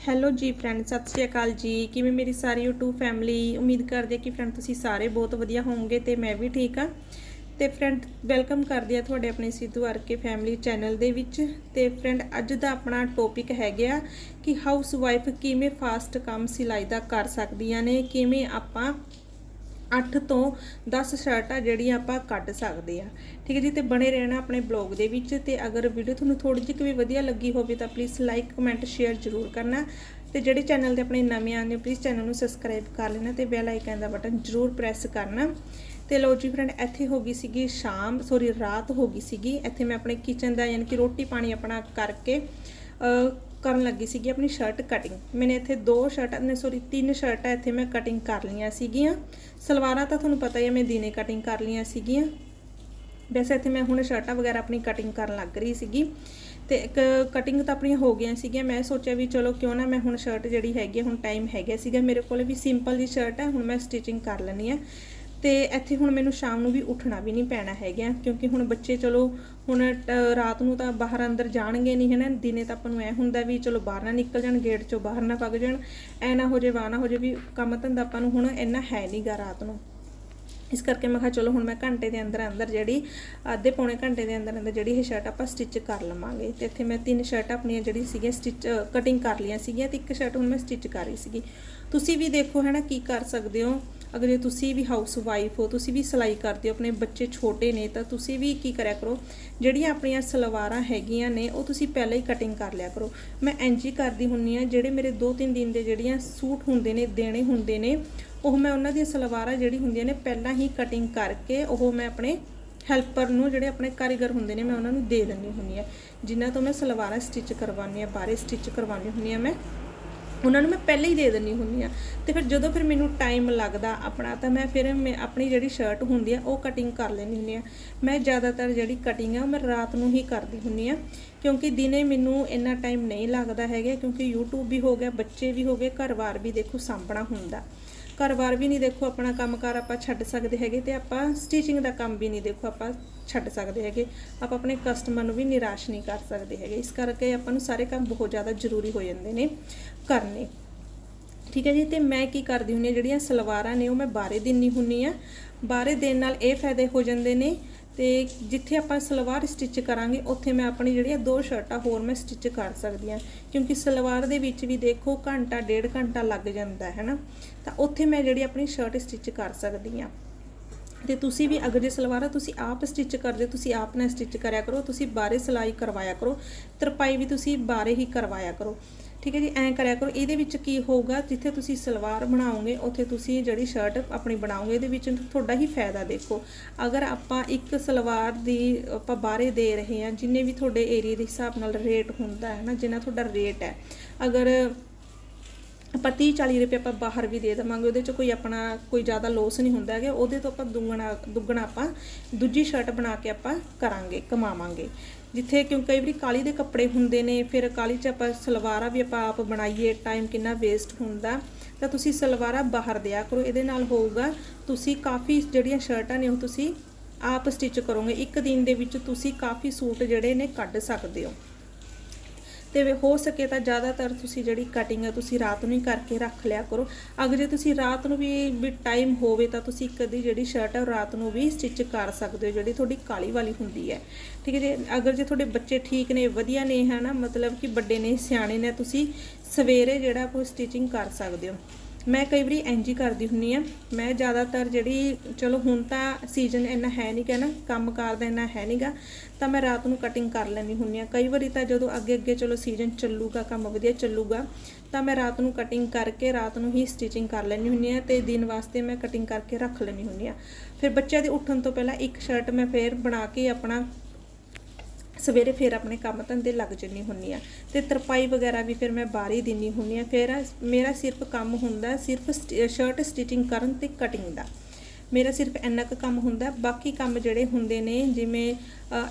Hello ਜੀ friend ਸਤਿ ਸ਼੍ਰੀ ਅਕਾਲ ਜੀ। ਕਿਵੇਂ ਮੇਰੀ ਸਾਰੀ YouTube ਫੈਮਿਲੀ ਉਮੀਦ ਕਰਦੇ ਕਿ ਫਰੈਂਡ ਤੁਸੀਂ ਸਾਰੇ ਬਹੁਤ ਵਧੀਆ ਹੋਵੋਗੇ ਤੇ ਮੈਂ ਵੀ ਠੀਕ ਆ ਤੇ ਫਰੈਂਡ ਵੈਲਕਮ ਕਰਦੇ ਆ ਤੁਹਾਡੇ ਆਪਣੇ ਸਿੱਧੂ ਆਰਕੇ ਫੈਮਿਲੀ ਚੈਨਲ ਦੇ ਵਿੱਚ। ਤੇ ਫਰੈਂਡ ਅੱਜ ਦਾ ਆਪਣਾ ਟੌਪਿਕ ਹੈਗਾ ਕਿ ਹਾਊਸ ਵਾਈਫ ਕਿਵੇਂ ਫਾਸਟ ਕੰਮ ਸਿਲਾਈ ਦਾ ਕਰ ਸਕਦੀਆਂ ਨੇ, ਕਿਵੇਂ ਆਪਾਂ 8 ਤੋਂ 10 ਸ਼ਰਟਾਂ ਜਿਹੜੀਆਂ ਆਪਾਂ ਕੱਢ ਸਕਦੇ ਆ। ਠੀਕ ਹੈ ਜੀ, ਤੇ ਬਣੇ ਰਹਿਣਾ ਆਪਣੇ ਬਲੌਗ ਦੇ ਵਿੱਚ। ਤੇ ਅਗਰ ਵੀਡੀਓ ਤੁਹਾਨੂੰ ਥੋੜੀ ਜਿਹੀ ਵੀ ਵਧੀਆ ਲੱਗੀ ਹੋਵੇ ਤਾਂ ਪਲੀਜ਼ ਲਾਈਕ ਕਮੈਂਟ ਸ਼ੇਅਰ ਜ਼ਰੂਰ ਕਰਨਾ। ਤੇ ਜਿਹੜੇ ਚੈਨਲ ਤੇ ਆਪਣੇ ਨਵੇਂ ਆਉਂਦੇ ਹੋ ਪਲੀਜ਼ ਚੈਨਲ ਨੂੰ ਸਬਸਕ੍ਰਾਈਬ ਕਰ ਲੈਣਾ ਤੇ ਬੈਲ ਆਈਕਨ ਦਾ ਬਟਨ ਜ਼ਰੂਰ ਪ੍ਰੈਸ ਕਰਨਾ। ਤੇ ਲੋ ਜੀ ਫਰੈਂਡ ਇੱਥੇ ਹੋ ਗਈ ਸੀਗੀ ਸ਼ਾਮ ਸੋਰੀ ਰਾਤ ਹੋ ਗਈ ਸੀਗੀ। ਇੱਥੇ ਮੈਂ ਆਪਣੇ ਕਿਚਨ ਦਾ ਯਾਨੀ ਕਿ ਰੋਟੀ ਪਾਣੀ ਆਪਣਾ ਕਰਕੇ ਕਰਨ ਲੱਗੀ ਸੀਗੀ ਆਪਣੀ ਸ਼ਰਟ ਕਟਿੰਗ ਮੈਨੇ ਇੱਥੇ ਦੋ ਸ਼ਰਟਾਂ ਨੇ ਸੋਰੀ ਤਿੰਨ ਸ਼ਰਟਾਂ ਇੱਥੇ ਮੈਂ ਕਟਿੰਗ ਕਰ ਲਈਆਂ ਸੀਗੀਆਂ। ਸਲਵਾਰਾਂ ਤਾਂ ਤੁਹਾਨੂੰ ਪਤਾ ਹੀ ਹੈ ਮੈਂ ਦਿਨੇ ਕਟਿੰਗ ਕਰ ਲਈਆਂ ਸੀਗੀਆਂ। ਵੈਸੇ ਇੱਥੇ ਮੈਂ ਹੁਣ ਸ਼ਰਟਾਂ ਵਗੈਰਾ ਆਪਣੀ ਕਟਿੰਗ ਕਰਨ ਲੱਗ ਰਹੀ ਸੀਗੀ। ਤੇ ਇੱਕ ਕਟਿੰਗ ਤਾਂ ਆਪਣੀਆਂ ਹੋ ਗਈਆਂ ਸੀਗੀਆਂ। ਮੈਂ ਸੋਚਿਆ ਵੀ ਚਲੋ ਕਿਉਂ ਨਾ ਮੈਂ ਹੁਣ ਸ਼ਰਟ ਜਿਹੜੀ ਹੈਗੀ ਆ, ਹੁਣ ਟਾਈਮ ਹੈਗਾ ਸੀਗਾ। ਮੇਰੇ ਕੋਲ ਵੀ ਸਿੰਪਲ ਦੀ ਸ਼ਰਟ ਹੈ ਹੁਣ ਮੈਂ ਸਟਿਚਿੰਗ ਕਰ ਲੈਣੀ ਆ। ਤੇ ਇੱਥੇ ਹੁਣ ਮੈਨੂੰ ਸ਼ਾਮ ਨੂੰ ਵੀ ਉੱਠਣਾ ਵੀ ਨਹੀਂ ਪੈਣਾ ਹੈਗਾ, ਕਿਉਂਕਿ ਹੁਣ ਬੱਚੇ ਚਲੋ ਹੁਣ ਟ- ਰਾਤ ਨੂੰ ਤਾਂ ਬਾਹਰ ਅੰਦਰ ਜਾਣਗੇ ਨਹੀਂ ਹੈ ਨਾ ਦਿਨੇ ਤਾਂ ਆਪਾਂ ਨੂੰ ਐ ਹੁੰਦਾ ਵੀ ਚਲੋ ਬਾਹਰ ਨਾ ਨਿਕਲ ਜਾਣ, ਗੇਟ ਚੋਂ ਬਾਹਰ ਨਾ ਭੱਜ ਜਾਣ, ਐ ਨਾ ਹੋ ਜੇ ਵਾ ਨਾ ਹੋ ਜੇ ਵੀ ਕੰਮ ਧੰਦਾ ਆਪਾਂ ਨੂੰ ਹੁਣ ਇੰਨਾ ਹੈ ਨਹੀਂਗਾ ਰਾਤ ਨੂੰ। ਇਸ ਕਰਕੇ ਮੈਂ ਕਿਹਾ ਚਲੋ ਹੁਣ ਮੈਂ ਘੰਟੇ ਦੇ ਅੰਦਰ ਅੰਦਰ ਜਿਹੜੀ ਅੱਧੇ ਪੌਣੇ ਘੰਟੇ ਦੇ ਅੰਦਰ ਅੰਦਰ ਜਿਹੜੀ ਇਹ ਸ਼ਰਟ ਆਪਾਂ ਸਟਿਚ ਕਰ ਲਵਾਂਗੇ। ਤੇ ਇੱਥੇ ਮੈਂ ਤਿੰਨ ਸ਼ਰਟ ਆਪਣੀਆਂ ਜਿਹੜੀ ਸੀਗੀਆਂ ਸਟਿਚ ਕਟਿੰਗ ਕਰ ਲਈਆਂ ਸੀਗੀਆਂ ਤੇ ਇੱਕ ਸ਼ਰਟ ਹੁਣ ਮੈਂ ਸਟਿਚ ਕਰ ਰਹੀ ਸੀਗੀ। ਤੁਸੀਂ ਵੀ ਦੇਖੋ ਹੈ ਨਾ ਕੀ ਕਰ ਸਕਦੇ ਹੋ? ਅਗਰ ਜੇ ਤੁਸੀਂ ਵੀ ਹਾਊਸ ਵਾਈਫ ਹੋ, ਤੁਸੀਂ ਵੀ ਸਿਲਾਈ ਕਰਦੇ ਹੋ, ਆਪਣੇ ਬੱਚੇ ਛੋਟੇ ਨੇ ਤਾਂ ਤੁਸੀਂ ਵੀ ਕੀ ਕਰਿਆ ਕਰੋ? ਜਿਹੜੀਆਂ ਆਪਣੀਆਂ ਸਲਵਾਰਾਂ ਹੈਗੀਆਂ ਨੇ, ਉਹ ਤੁਸੀਂ ਪਹਿਲਾਂ ਹੀ ਕਟਿੰਗ ਕਰ ਲਿਆ ਕਰੋ। ਮੈਂ ਇੰਜ ਹੀ ਕਰਦੀ ਹੁੰਨੀ ਆ, ਜਿਹੜੇ ਮੇਰੇ 2-3 ਦਿਨ ਦੇ ਜਿਹੜੀਆਂ ਸੂਟ ਹੁੰਦੇ ਨੇ, ਦੇਣੇ ਹੁੰਦੇ ਨੇ ਉਹ ਮੈਂ ਉਹਨਾਂ ਦੀਆਂ ਸਲਵਾਰਾਂ ਜਿਹੜੀ ਹੁੰਦੀਆਂ ਨੇ ਪਹਿਲਾਂ ਹੀ ਕਟਿੰਗ ਕਰਕੇ ਉਹ ਮੈਂ ਆਪਣੇ ਹੈਲਪਰ ਨੂੰ ਜਿਹੜੇ ਆਪਣੇ ਕਾਰੀਗਰ ਹੁੰਦੇ ਨੇ ਮੈਂ ਉਹਨਾਂ ਨੂੰ ਦੇ ਦਿੰਦੀ ਹੁੰਦੀ ਆ ਜਿਨ੍ਹਾਂ ਤੋਂ ਮੈਂ ਸਲਵਾਰਾਂ ਸਟਿਚ ਕਰਵਾਉਂਦੀ ਆ ਬਾਰੇ ਸਟਿਚ ਕਰਵਾਉਂਦੀ ਹੁੰਦੀ ਆ ਮੈਂ, ਉਹਨਾਂ ਨੂੰ ਮੈਂ ਪਹਿਲਾਂ ਹੀ ਦੇ ਦਿੰਨੀ ਹੁੰਦੀ ਆ ਤੇ ਫਿਰ ਜਦੋਂ ਫਿਰ ਮੈਨੂੰ ਟਾਈਮ ਲੱਗਦਾ ਆਪਣਾ ਤਾਂ ਮੈਂ ਫਿਰ ਮੈਂ ਆਪਣੀ ਜਿਹੜੀ ਸ਼ਰਟ ਹੁੰਦੀ ਆ ਉਹ ਕਟਿੰਗ ਕਰ ਲੈਣੀ ਹੁੰਦੀ ਆ ਮੈਂ ਜ਼ਿਆਦਾਤਰ ਜਿਹੜੀ ਕਟਿੰਗ ਆ ਉਹ ਮੈਂ ਰਾਤ ਨੂੰ ਹੀ ਕਰਦੀ ਹੁੰਦੀ ਆ ਕਿਉਂਕਿ ਦਿਨੇ ਮੈਨੂੰ ਇੰਨਾ ਟਾਈਮ ਨਹੀਂ ਲੱਗਦਾ ਹੈਗਾ, ਕਿਉਂਕਿ YouTube ਵੀ ਹੋ ਗਿਆ, ਬੱਚੇ ਵੀ ਹੋ ਗਏ ਘਰ-ਬਾਰ ਵੀ ਦੇਖੋ ਸਾਂਭਣਾ ਹੁੰਦਾ। ਘਰ-ਬਾਰ ਵੀ ਨਹੀਂ ਦੇਖੋ, ਆਪਣਾ ਕੰਮਕਾਰ ਆਪਾਂ ਛੱਡ ਸਕਦੇ ਹੈਗੇ ਤੇ ਆਪਾਂ ਸਟਿਚਿੰਗ ਦਾ ਕੰਮ ਵੀ ਨਹੀਂ ਦੇਖੋ, ਆਪਾਂ ਛੱਡ ਸਕਦੇ ਹੈਗੇ। ਆਪਾਂ ਆਪਣੇ ਕਸਟਮਰ ਨੂੰ ਵੀ ਨਿਰਾਸ਼ ਨਹੀਂ ਕਰ ਸਕਦੇ ਹੈਗੇ। ਇਸ ਕਰਕੇ ਆਪਾਂ ਨੂੰ ਸਾਰੇ ਕੰਮ ਬਹੁਤ ਜ਼ਿਆਦਾ ਜ਼ਰੂਰੀ ਹੋ ਜਾਂਦੇ ਨੇ ਕਰਨੇ। ਠੀਕ ਹੈ ਜੀ, ਤੇ ਮੈਂ ਕੀ ਕਰਦੀ ਹੁੰਨੀ ਆ ਜਿਹੜੀਆਂ ਸਲਵਾਰਾਂ ਨੇ ਉਹ ਮੈਂ ਬਾਰੇ ਦਿੰਨੀ ਹੁੰਨੀ ਆ ਬਾਰੇ ਦੇਣ ਨਾਲ ਇਹ ਫਾਇਦੇ ਹੋ ਜਾਂਦੇ ਨੇ ਤੇ ਜਿੱਥੇ ਆਪਾਂ ਸਲਵਾਰ ਸਟਿਚ ਕਰਾਂਗੇ ਉੱਥੇ ਮੈਂ ਆਪਣੀ ਜਿਹੜੀਆਂ ਦੋ ਸ਼ਰਟਾਂ ਹੋਰ ਮੈਂ ਸਟਿਚ ਕਰ ਸਕਦੀ ਹਾਂ ਕਿਉਂਕਿ ਸਲਵਾਰ ਦੇ ਵਿੱਚ ਵੀ ਦੇਖੋ ਘੰਟਾ ਡੇਢ ਘੰਟਾ ਲੱਗ ਜਾਂਦਾ ਹੈ ਨਾ ਤਾਂ ਉੱਥੇ ਮੈਂ ਜਿਹੜੀ ਆਪਣੀ ਸ਼ਰਟ ਸਟਿਚ ਕਰ ਸਕਦੀ ਹਾਂ ਤੇ ਤੁਸੀਂ ਵੀ ਅਗਰ ਜੇ ਸਲਵਾਰਾਂ ਤੁਸੀਂ ਆਪ ਸਟਿਚ ਕਰਦੇ ਹੋ, ਤੁਸੀਂ ਆਪ ਨਾਲ ਸਟਿਚ ਕਰਿਆ ਕਰੋ ਤੁਸੀਂ ਬਾਰੇ ਸਿਲਾਈ ਕਰਵਾਇਆ ਕਰੋ ਤਰਪਾਈ ਵੀ ਤੁਸੀਂ ਬਾਰੇ ਹੀ ਕਰਵਾਇਆ ਕਰੋ। ਠੀਕ ਹੈ ਜੀ, ਐਂ ਕਰਿਆ ਕਰੋ। ਇਹਦੇ ਵਿੱਚ ਕੀ ਹੋਊਗਾ, ਜਿੱਥੇ ਤੁਸੀਂ ਸਲਵਾਰ ਬਣਾਓਗੇ, ਉੱਥੇ ਤੁਸੀਂ ਜਿਹੜੀ ਸ਼ਰਟ ਆਪਣੀ ਬਣਾਓਗੇ, ਇਹਦੇ ਵਿੱਚ ਤੁਹਾਡਾ ਹੀ ਫਾਇਦਾ ਦੇਖੋ। ਅਗਰ ਆਪਾਂ ਇੱਕ ਸਲਵਾਰ ਦੀ ਆਪਾਂ ਬਾਰੇ ਦੇ ਰਹੇ ਹਾਂ, ਜਿੰਨੇ ਵੀ ਤੁਹਾਡੇ ਏਰੀਆ ਦੇ ਹਿਸਾਬ ਨਾਲ ਰੇਟ ਹੁੰਦਾ ਹੈ ਨਾ, ਜਿੰਨਾ ਤੁਹਾਡਾ ਰੇਟ ਹੈ। ਅਗਰ ਆਪਾਂ 30 40 ਰੁਪਏ ਆਪਾਂ ਬਾਹਰ ਵੀ ਦੇ ਦੇਵਾਂਗੇ, ਉਹਦੇ ਚ ਕੋਈ ਆਪਣਾ ਕੋਈ ਜ਼ਿਆਦਾ ਲੋਸ ਨਹੀਂ ਹੁੰਦਾ ਹੈਗਾ, ਉਹਦੇ ਤੋਂ ਆਪਾਂ ਦੁੱਗਣਾ ਦੁੱਗਣਾ ਆਪਾਂ ਦੂਜੀ ਸ਼ਰਟ ਬਣਾ ਕੇ ਆਪਾਂ ਕਰਾਂਗੇ, ਕਮਾਵਾਂਗੇ। ਜਿੱਥੇ ਕਿਉਂਕਿ ਕਈ ਵਾਰੀ ਕਾਲੀ ਦੇ ਕੱਪੜੇ ਹੁੰਦੇ ਨੇ, ਫਿਰ ਕਾਲੀ ਚ ਆਪਾਂ ਸਲਵਾਰਾਂ ਵੀ ਆਪਾਂ ਆਪ ਬਣਾਈਏ ਟਾਈਮ ਕਿੰਨਾ ਵੇਸਟ ਹੁੰਦਾ। ਤਾਂ ਤੁਸੀਂ ਸਲਵਾਰਾਂ ਬਾਹਰ ਦਿਆ ਕਰੋ, ਇਹਦੇ ਨਾਲ ਹੋਊਗਾ, ਤੁਸੀਂ ਕਾਫੀ ਜਿਹੜੀਆਂ ਸ਼ਰਟਾਂ ਨੇ ਉਹ ਤੁਸੀਂ ਆਪ ਸਟਿਚ ਕਰੋਗੇ। ਇੱਕ ਦਿਨ ਦੇ ਵਿੱਚ ਤੁਸੀਂ ਕਾਫੀ ਸੂਟ ਜਿਹੜੇ ਨੇ ਕੱਢ ਸਕਦੇ ਹੋ। ਤੇ ਹੋ ਸਕੇ ਤਾਂ ਜ਼ਿਆਦਾਤਰ ਤੁਸੀਂ ਜਿਹੜੀ ਕਟਿੰਗ ਹੈ ਤੁਸੀਂ ਰਾਤ ਨੂੰ ਹੀ ਕਰਕੇ ਰੱਖ ਲਿਆ ਕਰੋ। ਅਗਰ ਜੇ ਤੁਸੀਂ ਰਾਤ ਨੂੰ ਵੀ ਵੀ ਟਾਈਮ ਹੋਵੇ ਤਾਂ ਤੁਸੀਂ ਇੱਕ ਅੱਧੀ ਜਿਹੜੀ ਸ਼ਰਟ ਹੈ ਉਹ ਰਾਤ ਨੂੰ ਵੀ ਸਟਿਚ ਕਰ ਸਕਦੇ ਹੋ, ਜਿਹੜੀ ਤੁਹਾਡੀ ਕਾਲੀ ਵਾਲੀ ਹੁੰਦੀ ਹੈ। ਠੀਕ ਹੈ ਜੇ? ਅਗਰ ਜੇ ਤੁਹਾਡੇ ਬੱਚੇ ਠੀਕ ਨੇ, ਵਧੀਆ ਨੇ ਹੈ ਨਾ ਮਤਲਬ ਕਿ ਵੱਡੇ ਨੇ, ਸਿਆਣੇ ਨੇ, ਤੁਸੀਂ ਸਵੇਰੇ ਜਿਹੜਾ ਕੋਈ ਸਟਿਚਿੰਗ ਕਰ ਸਕਦੇ ਹੋ। ਮੈਂ ਕਈ ਵਾਰੀ ਇੰਜ ਹੀ ਕਰਦੀ ਹੁੰਨੀ ਆ ਮੈਂ ਜ਼ਿਆਦਾਤਰ ਜਿਹੜੀ, ਚਲੋ ਹੁਣ ਤਾਂ ਸੀਜ਼ਨ ਇੰਨਾ ਹੈ ਨਹੀਂ ਕਹਿਣਾ ਕੰਮ ਕਾਰ ਦਾ ਇੰਨਾ ਹੈ ਨਹੀਂਗਾ ਤਾਂ ਮੈਂ ਰਾਤ ਨੂੰ ਕਟਿੰਗ ਕਰ ਲੈਂਦੀ ਹੁੰਨੀ ਆ ਕਈ ਵਾਰੀ ਤਾਂ ਜਦੋਂ ਅੱਗੇ ਅੱਗੇ ਚਲੋ ਸੀਜ਼ਨ ਚੱਲੂਗਾ, ਕੰਮ ਵਧੀਆ ਚੱਲੂਗਾ, ਤਾਂ ਮੈਂ ਰਾਤ ਨੂੰ ਕਟਿੰਗ ਕਰਕੇ ਰਾਤ ਨੂੰ ਹੀ ਸਟਿਚਿੰਗ ਕਰ ਲੈਂਦੀ ਹੁੰਨੀ ਆ ਤੇ ਦਿਨ ਵਾਸਤੇ ਮੈਂ ਕਟਿੰਗ ਕਰਕੇ ਰੱਖ ਲੈਂਦੀ ਹੁੰਨੀ ਆ ਫਿਰ ਬੱਚਿਆਂ ਦੇ ਉੱਠਣ ਤੋਂ ਪਹਿਲਾਂ ਇੱਕ ਸ਼ਰਟ ਮੈਂ ਫੇਰ ਬਣਾ ਕੇ ਆਪਣਾ ਸਵੇਰੇ ਫਿਰ ਆਪਣੇ ਕੰਮ ਧੰਦੇ ਲੱਗ ਜੰਨੀ ਹੁੰਨੀ ਆ। ਤੇ ਤਰਪਾਈ ਵਗੈਰਾ ਵੀ ਫਿਰ ਮੈਂ ਬਾਹਰ ਹੀ ਦਿੰਨੀ ਹੁੰਨੀ ਆ। ਫਿਰ ਮੇਰਾ ਸਿਰਫ ਕੰਮ ਹੁੰਦਾ ਸਿਰਫ ਸ਼ਰਟ ਸਟਿਚਿੰਗ ਕਰਨ ਤੇ ਕਟਿੰਗ ਦਾ। ਮੇਰਾ ਸਿਰਫ ਇੰਨਾ ਕੁ ਕੰਮ ਹੁੰਦਾ ਬਾਕੀ ਕੰਮ ਜਿਹੜੇ ਹੁੰਦੇ ਨੇ, ਜਿਵੇਂ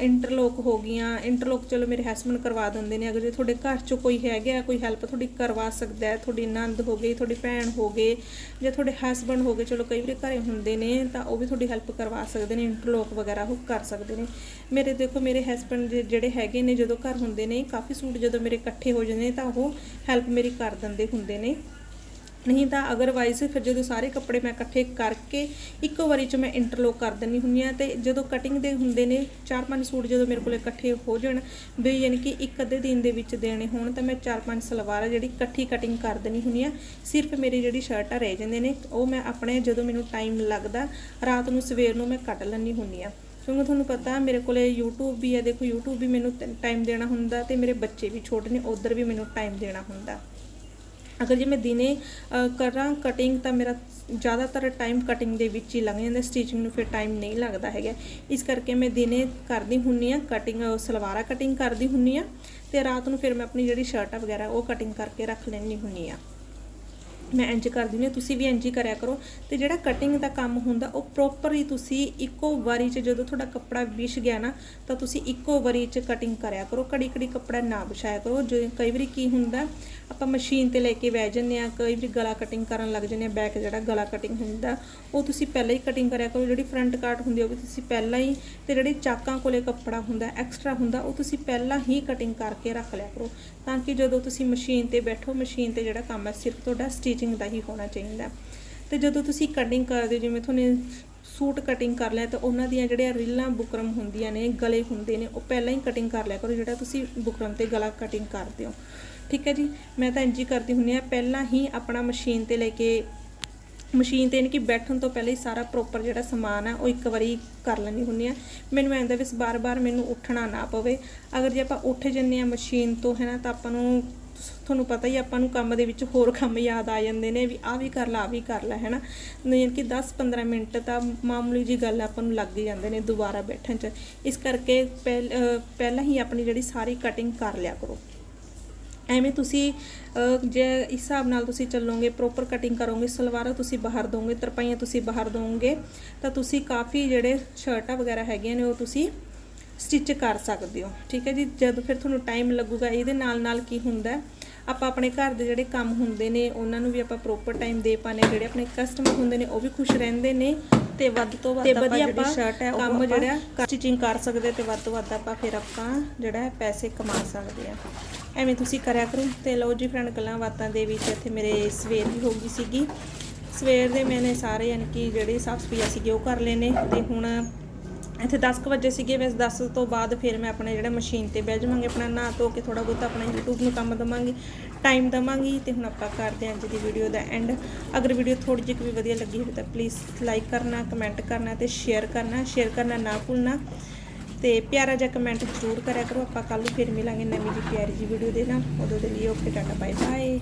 ਇੰਟਰਲੋਕ ਹੋ ਗਈਆਂ। ਇੰਟਰਲੋਕ ਚਲੋ ਮੇਰੇ ਹਸਬੰਡ ਕਰਵਾ ਦਿੰਦੇ ਨੇ। ਅਗਰ ਜੇ ਤੁਹਾਡੇ ਘਰ 'ਚ ਕੋਈ ਹੈਗਾ ਕੋਈ ਹੈਲਪ ਤੁਹਾਡੀ ਕਰਵਾ ਸਕਦਾ ਹੈ। ਤੁਹਾਡੀ ਨੰਦ ਹੋ ਗਈ, ਤੁਹਾਡੀ ਭੈਣ ਹੋ ਗਏ ਜਾਂ ਤੁਹਾਡੇ ਹਸਬੰਡ ਹੋ ਗਏ, ਚਲੋ ਕਈ ਵਾਰੀ ਘਰੇ ਹੁੰਦੇ ਨੇ, ਤਾਂ ਉਹ ਵੀ ਤੁਹਾਡੀ ਹੈਲਪ ਕਰਵਾ ਸਕਦੇ ਨੇ। ਇੰਟਰਲੋਕ ਵਗੈਰਾ ਉਹ ਕਰ ਸਕਦੇ ਨੇ। ਮੇਰੇ ਦੇਖੋ, ਮੇਰੇ ਹਸਬੰਡ ਜਿਹੜੇ ਹੈਗੇ ਨੇ, ਜਦੋਂ ਘਰ ਹੁੰਦੇ ਨੇ, ਕਾਫੀ ਸੂਟ ਜਦੋਂ ਮੇਰੇ ਇਕੱਠੇ ਹੋ ਜਾਂਦੇ ਨੇ, ਤਾਂ ਉਹ ਹੈਲਪ ਮੇਰੀ ਕਰ ਦਿੰਦੇ ਹੁੰਦੇ ਨੇ। ਨਹੀਂ ਤਾਂ ਅਗਰਵਾਈਜ਼ ਫਿਰ ਜਦੋਂ ਸਾਰੇ ਕੱਪੜੇ ਮੈਂ ਇਕੱਠੇ ਕਰਕੇ ਇੱਕੋ ਵਾਰੀ ਚ ਮੈਂ ਇੰਟਰਲੋਕ ਕਰ ਦਿੰਦੀ ਹੁੰਦੀ ਆ ਤੇ ਜਦੋਂ ਕਟਿੰਗ ਦੇ ਹੁੰਦੇ ਨੇ ਚਾਰ ਪੰਜ ਸੂਟ ਜਦੋਂ ਮੇਰੇ ਕੋਲ ਇਕੱਠੇ ਹੋ ਜਾਣ ਵੀ ਯਾਨੀ ਕਿ ਇੱਕ ਅੱਧੇ ਦਿਨ ਦੇ ਵਿੱਚ ਦੇਣੇ ਹੋਣ ਤਾਂ ਮੈਂ ਚਾਰ ਪੰਜ ਸਲਵਾਰਾਂ ਜਿਹੜੀ ਇਕੱਠੀ ਕਟਿੰਗ ਕਰ ਦਿੰਦੀ ਹੁੰਦੀ ਆ ਸਿਰਫ ਮੇਰੀ ਜਿਹੜੀ ਸ਼ਰਟ ਆ ਰਹਿ ਜਾਂਦੇ ਨੇ, ਉਹ ਮੈਂ ਆਪਣੇ ਜਦੋਂ ਮੈਨੂੰ ਟਾਈਮ ਲੱਗਦਾ ਰਾਤ ਨੂੰ ਸਵੇਰ ਨੂੰ ਮੈਂ ਕੱਟ ਲੈਂਦੀ ਹੁੰਦੀ ਆ ਕਿਉਂਕਿ ਤੁਹਾਨੂੰ ਪਤਾ ਮੇਰੇ ਕੋਲੇ YouTube ਵੀ ਹੈ, ਦੇਖੋ YouTube ਵੀ ਮੈਨੂੰ ਟਾਈਮ ਦੇਣਾ ਹੁੰਦਾ ਤੇ ਮੇਰੇ ਬੱਚੇ ਵੀ ਛੋਟੇ ਨੇ, ਉਧਰ ਵੀ ਮੈਨੂੰ ਟਾਈਮ ਦੇਣਾ ਹੁੰਦਾ। ਅਗਰ ਜੇ ਮੈਂ ਦਿਨੇ ਕਰਾਂ ਕਟਿੰਗ ਤਾਂ ਮੇਰਾ ਜ਼ਿਆਦਾਤਰ ਟਾਈਮ ਕਟਿੰਗ ਦੇ ਵਿੱਚ ਹੀ ਲੰਘ ਜਾਂਦਾ ਸਟਿਚਿੰਗ ਨੂੰ ਫਿਰ ਟਾਈਮ ਨਹੀਂ ਲੱਗਦਾ ਹੈਗਾ। ਇਸ ਕਰਕੇ ਮੈਂ ਦਿਨੇ ਕਰਦੀ ਹੁੰਨੀ ਆ ਕਟਿੰਗ ਸਲਵਾਰਾ ਕਟਿੰਗ ਕਰਦੀ ਹੁੰਨੀ ਆ ਤੇ ਰਾਤ ਨੂੰ ਫਿਰ ਮੈਂ ਆਪਣੀ ਜਿਹੜੀ ਸ਼ਰਟਾਂ ਵਗੈਰਾ, ਉਹ ਕਟਿੰਗ ਕਰਕੇ ਰੱਖ ਲੈਣੀ ਹੁੰਨੀ ਆ ਮੈਂ ਇੰਜ ਕਰਦੀ ਹਾਂ, ਤੁਸੀਂ ਵੀ ਇੰਜ ਹੀ ਕਰਿਆ ਕਰੋ। ਤੇ ਜਿਹੜਾ ਕਟਿੰਗ ਦਾ ਕੰਮ ਹੁੰਦਾ, ਉਹ ਪ੍ਰੋਪਰਲੀ ਤੁਸੀਂ ਇੱਕੋ ਵਾਰੀ 'ਚ ਜਦੋਂ ਤੁਹਾਡਾ ਕੱਪੜਾ ਵਿਛ ਗਿਆ ਨਾ, ਤਾਂ ਤੁਸੀਂ ਇੱਕੋ ਵਾਰੀ 'ਚ ਕਟਿੰਗ ਕਰਿਆ ਕਰੋ। ਕੜੀ ਕੜੀ ਕੱਪੜਾ ਨਾ ਵਿਛਾਇਆ ਕਰੋ। ਜੇ ਕਈ ਵਾਰੀ ਕੀ ਹੁੰਦਾ, ਆਪਾਂ ਮਸ਼ੀਨ ਤੇ ਲੈ ਕੇ ਬਹਿ ਜੰਨੇ ਆ ਕਈ ਵਾਰੀ ਗਲਾ ਕਟਿੰਗ ਕਰਨ ਲੱਗ ਜੰਨੇ ਆ ਬੈਕ ਜਿਹੜਾ ਗਲਾ ਕਟਿੰਗ ਹੁੰਦਾ, ਉਹ ਤੁਸੀਂ ਪਹਿਲਾਂ ਹੀ ਕਟਿੰਗ ਕਰਿਆ ਕਰੋ। ਜਿਹੜੀ ਫਰੰਟ ਕਾਟ ਹੁੰਦੀ ਉਹ ਵੀ ਤੁਸੀਂ ਪਹਿਲਾਂ ਹੀ, ਤੇ ਜਿਹੜੇ ਚਾਕਾਂ ਕੋਲੇ ਕੱਪੜਾ ਹੁੰਦਾ ਐਕਸਟਰਾ ਹੁੰਦਾ, ਉਹ ਤੁਸੀਂ ਪਹਿਲਾਂ ਹੀ ਕਟਿੰਗ ਕਰਕੇ ਰੱਖ ਲਿਆ ਕਰੋ। ਤਾਂ ਕਿ ਜਦੋਂ ਤੁਸੀਂ ਮਸ਼ੀਨ ਤੇ ਬੈਠੋ ਮਸ਼ੀਨ ਤੇ ਜਿਹੜਾ ਕੰਮ ਹੈ, ਸਿਰਫ ਤੁਹਾਡਾ ਸਟਿਚ ਸਟਿਚਿੰਗ ਦਾ ਹੀ ਹੋਣਾ ਚਾਹੀਦਾ। ਹੈ। ਤੇ ਜਦੋਂ ਤੁਸੀਂ ਕਟਿੰਗ ਕਰਦੇ ਹੋ, ਜਿਵੇਂ ਤੁਹਾਨੂੰ ਸੂਟ ਕਟਿੰਗ ਕਰ ਲਿਆ, ਤਾਂ ਉਹਨਾਂ ਦੀਆਂ ਜਿਹੜੀਆਂ ਰੀਲਾਂ ਬੁਕਰਮ ਹੁੰਦੀਆਂ ਨੇ, ਗਲੇ ਹੁੰਦੇ ਨੇ, ਉਹ ਪਹਿਲਾਂ ਹੀ ਕਟਿੰਗ ਕਰ ਲਿਆ ਕਰੋ, ਜਿਹੜਾ ਤੁਸੀਂ ਬੁਕਰਮ ਤੇ ਗਲਾ ਕਟਿੰਗ ਕਰਦੇ ਹੋ। ਠੀਕ ਹੈ ਜੀ? ਮੈਂ ਤਾਂ ਇੰਜ ਹੀ ਕਰਦੀ ਹੁੰਦੀ ਆ ਪਹਿਲਾਂ ਹੀ ਆਪਣਾ ਮਸ਼ੀਨ ਤੇ ਲੈ ਕੇ ਮਸ਼ੀਨ ਤੇ ਯਾਨੀ ਕਿ ਬੈਠਣ ਤੋਂ ਪਹਿਲਾਂ ਹੀ ਸਾਰਾ ਪ੍ਰੋਪਰ ਜਿਹੜਾ ਸਮਾਨ ਆ, ਉਹ ਇੱਕ ਵਾਰੀ ਕਰ ਲੈਣੀ ਹੁੰਦੀ ਆ ਮੈਨੂੰ ਐਂਦਾ ਵੀ ਬਾਰ-ਬਾਰ ਮੈਨੂੰ ਉੱਠਣਾ ਨਾ ਪਵੇ। ਅਗਰ ਜੇ ਆਪਾਂ ਉੱਠ ਜੰਨੇ ਆ ਮਸ਼ੀਨ ਤੋਂ, ਹੈ ਨਾ, ਤਾਂ ਆਪਾਂ ਨੂੰ ਤੁਹਾਨੂੰ ਪਤਾ ਹੀ ਆਪਾਂ ਨੂੰ ਕੰਮ ਦੇ ਵਿੱਚ ਹੋਰ ਕੰਮ ਯਾਦ ਆ ਜਾਂਦੇ ਨੇ ਵੀ ਆਹ ਵੀ ਕਰ ਲਾ, ਆਹ ਵੀ ਕਰ ਲੈ, ਹੈ ਨਾ? ਯਾਨੀ ਕਿ 10-15 ਮਿੰਟ ਤਾਂ ਮਾਮੂਲੀ ਜੀ ਗੱਲ ਆਪਾਂ ਨੂੰ ਲੱਗ ਹੀ ਜਾਂਦੇ ਨੇ ਦੁਬਾਰਾ ਬੈਠਣ 'ਚ। ਇਸ ਕਰਕੇ ਪਹਿਲ- ਪਹਿਲਾਂ ਹੀ ਆਪਣੀ ਜਿਹੜੀ ਸਾਰੀ ਕਟਿੰਗ ਕਰ ਲਿਆ ਕਰੋ। ਐਵੇਂ ਤੁਸੀਂ ਜੇ ਇਸ ਹਿਸਾਬ ਨਾਲ ਤੁਸੀਂ ਚੱਲੋਗੇ ਪ੍ਰੋਪਰ ਕਟਿੰਗ ਕਰੋਗੇ, ਸਲਵਾਰਾਂ ਤੁਸੀਂ ਬਾਹਰ ਦੋਗੇ, ਤਰਪਾਈਆਂ ਤੁਸੀਂ ਬਾਹਰ ਦੋਗੇ, ਤਾਂ ਤੁਸੀਂ ਕਾਫੀ ਜਿਹੜੇ ਸ਼ਰਟਾਂ ਵਗੈਰਾ ਹੈਗੀਆਂ ਨੇ ਉਹ ਤੁਸੀਂ ਸਟਿਚ ਕਰ ਸਕਦੇ ਹੋ। ਠੀਕ ਹੈ ਜੀ? ਜਦੋਂ ਫਿਰ ਤੁਹਾਨੂੰ ਟਾਈਮ ਲੱਗੂਗਾ ਇਹਦੇ ਨਾਲ ਨਾਲ ਕੀ ਹੁੰਦਾ ਆਪਾਂ ਆਪਣੇ ਘਰ ਦੇ ਜਿਹੜੇ ਕੰਮ ਹੁੰਦੇ ਨੇ ਉਹਨਾਂ ਨੂੰ ਵੀ ਆਪਾਂ ਪ੍ਰੋਪਰ ਟਾਈਮ ਦੇ ਪਾਣੇ ਜਿਹੜੇ ਆਪਣੇ ਕਸਟਮਰ ਹੁੰਦੇ ਨੇ ਉਹ ਵੀ ਖੁਸ਼ ਰਹਿੰਦੇ ਨੇ ਤੇ ਵੱਧ ਤੋਂ ਵੱਧ ਆਪਾਂ ਜਿਹੜੀ ਸ਼ਰਟ ਹੈ ਕੰਮ ਜਿਹੜਾ ਸਟਿਚਿੰਗ ਕਰ ਸਕਦੇ ਤੇ ਵੱਧ ਤੋਂ ਵੱਧ ਆਪਾਂ ਫਿਰ ਆਪਾਂ ਜਿਹੜਾ ਪੈਸੇ ਕਮਾ ਸਕਦੇ ਆ ਐਵੇਂ ਤੁਸੀਂ ਕਰਿਆ ਕਰੋ। ਤੇ ਲਓ ਜੀ ਫਰੈਂਡ ਗੱਲਾਂ ਬਾਤਾਂ ਦੇ ਵਿੱਚ ਇੱਥੇ ਮੇਰੇ ਸਵੇਰ ਵੀ ਹੋ ਗਈ ਸੀਗੀ। ਸਵੇਰ ਦੇ ਮੈਨੇ ਸਾਰੇ ਯਾਨੀ ਕਿ ਜਿਹੜੇ ਸਾਫ਼ ਸਫਾਈਆਂ ਸੀਗੇ ਉਹ ਕਰ ਲਏ ਨੇ। ਤੇ ਹੁਣ ਇੱਥੇ 10 ਕੁ ਵਜੇ ਸੀਗੇ ਵੈਸੇ 10 ਤੋਂ ਬਾਅਦ ਫਿਰ ਮੈਂ ਆਪਣੇ ਜਿਹੜਾ ਮਸ਼ੀਨ ਤੇ ਬਹਿ ਜਾਵਾਂਗੇ, ਆਪਣਾ ਨਹਾ ਧੋ ਕੇ ਥੋੜਾ ਬਹੁਤਾ ਆਪਣਾ YouTube ਨੂੰ ਕੰਮ ਦਵਾਂਗੀ ਟਾਈਮ ਦਵਾਂਗੀ ਤੇ ਹੁਣ ਆਪਾਂ ਕਰਦੇ ਹਾਂ ਅੱਜ ਦੀ ਵੀਡੀਓ ਦਾ ਐਂਡ ਅਗਰ ਵੀਡੀਓ ਥੋੜੀ ਜਿਹੀ ਵੀ ਵਧੀਆ ਲੱਗੀ ਹੋਵੇ ਤਾਂ ਪਲੀਜ਼ ਲਾਈਕ ਕਰਨਾ ਕਮੈਂਟ ਕਰਨਾ ਤੇ ਸ਼ੇਅਰ ਕਰਨਾ ਸ਼ੇਅਰ ਕਰਨਾ ਨਾ ਭੁੱਲਣਾ ਤੇ ਪਿਆਰਾ ਜਿਹਾ ਕਮੈਂਟ ਜ਼ਰੂਰ ਕਰਿਆ ਕਰੋ, ਆਪਾਂ ਕੱਲ ਨੂੰ ਫਿਰ ਮਿਲਾਂਗੇ ਨਵੀਂ ਜੀ ਪਿਆਰੀ ਜੀ ਵੀਡੀਓ ਦੇ ਨਾਲ। ਉਦੋਂ ਦੇ ਲਈ ਓਕੇ ਟਾਟਾ ਬਾਏ ਬਾਏ